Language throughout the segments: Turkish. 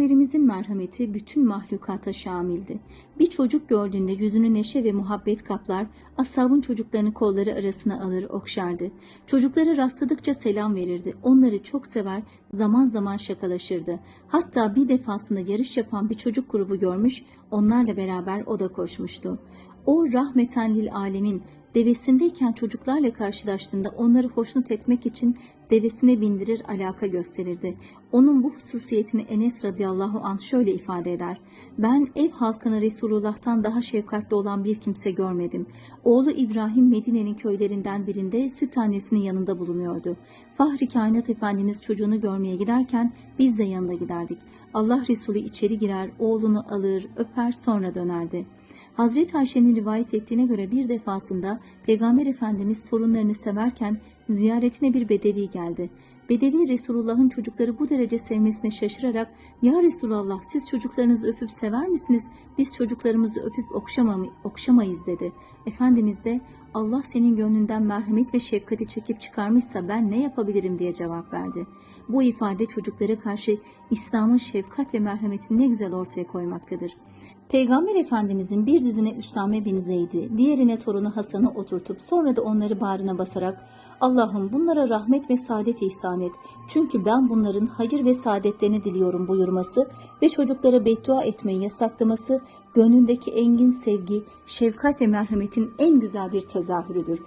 Peygamberimizin merhameti bütün mahlukata şamildi. Bir çocuk gördüğünde yüzünü neşe ve muhabbet kaplar, ashabın çocuklarını kolları arasına alır okşardı. Çocukları rastladıkça selam verirdi. Onları çok sever, zaman zaman şakalaşırdı. Hatta bir defasında yarış yapan bir çocuk grubu görmüş, onlarla beraber o da koşmuştu. O rahmeten lil alemin devesindeyken çocuklarla karşılaştığında onları hoşnut etmek için devesine bindirir alaka gösterirdi. Onun bu hususiyetini Enes radıyallahu anh şöyle ifade eder. Ben ev halkına Resulullah'tan daha şefkatli olan bir kimse görmedim. Oğlu İbrahim Medine'nin köylerinden birinde süt annesinin yanında bulunuyordu. Fahri kainat efendimiz çocuğunu görmeye giderken biz de yanında giderdik. Allah Resulü içeri girer, oğlunu alır, öper sonra dönerdi. Hazreti Ayşe'nin rivayet ettiğine göre bir defasında Peygamber Efendimiz torunlarını severken ziyaretine bir bedevi geldi. Bedevi Resulullah'ın çocukları bu derece sevmesine şaşırarak ''Ya Resulallah siz çocuklarınızı öpüp sever misiniz? Biz çocuklarımızı öpüp okşamam- okşamayız.'' dedi. Efendimiz de ''Allah senin gönlünden merhamet ve şefkati çekip çıkarmışsa ben ne yapabilirim?'' diye cevap verdi. Bu ifade çocuklara karşı İslam'ın şefkat ve merhametini ne güzel ortaya koymaktadır. Peygamber Efendimizin bir dizine Üsame bin Zeyd'i, diğerine torunu Hasan'ı oturtup sonra da onları bağrına basarak Allah'ım bunlara rahmet ve saadet ihsan et. Çünkü ben bunların hayır ve saadetlerini diliyorum buyurması ve çocuklara beddua etmeyi yasaklaması gönlündeki engin sevgi, şefkat ve merhametin en güzel bir tezahürüdür.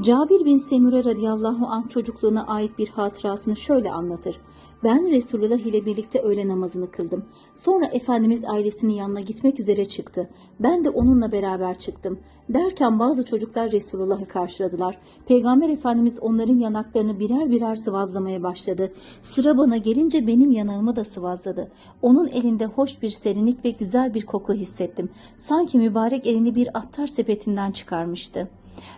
Cabir bin Semure radıyallahu anh çocukluğuna ait bir hatırasını şöyle anlatır. Ben Resulullah ile birlikte öğle namazını kıldım. Sonra Efendimiz ailesinin yanına gitmek üzere çıktı. Ben de onunla beraber çıktım. Derken bazı çocuklar Resulullah'ı karşıladılar. Peygamber Efendimiz onların yanaklarını birer birer sıvazlamaya başladı. Sıra bana gelince benim yanağımı da sıvazladı. Onun elinde hoş bir serinlik ve güzel bir koku hissettim. Sanki mübarek elini bir attar sepetinden çıkarmıştı.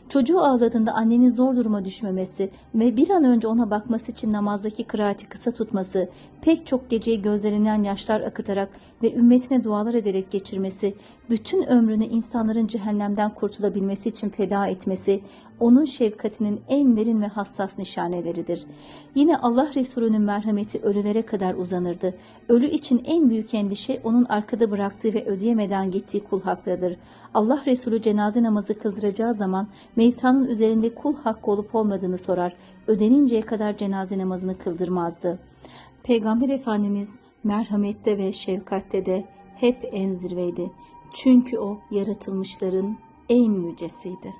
Çocuğu ağladığında annenin zor duruma düşmemesi ve bir an önce ona bakması için namazdaki kıraati kısa tutması, pek çok geceyi gözlerinden yaşlar akıtarak ve ümmetine dualar ederek geçirmesi, bütün ömrünü insanların cehennemden kurtulabilmesi için feda etmesi, onun şefkatinin en derin ve hassas nişaneleridir. Yine Allah Resulü'nün merhameti ölülere kadar uzanırdı. Ölü için en büyük endişe onun arkada bıraktığı ve ödeyemeden gittiği kul haklarıdır. Allah Resulü cenaze namazı kıldıracağı zaman mevtanın üzerinde kul hakkı olup olmadığını sorar. Ödeninceye kadar cenaze namazını kıldırmazdı. Peygamber Efendimiz merhamette ve şefkatte de hep en zirveydi. Çünkü o yaratılmışların en yücesiydi.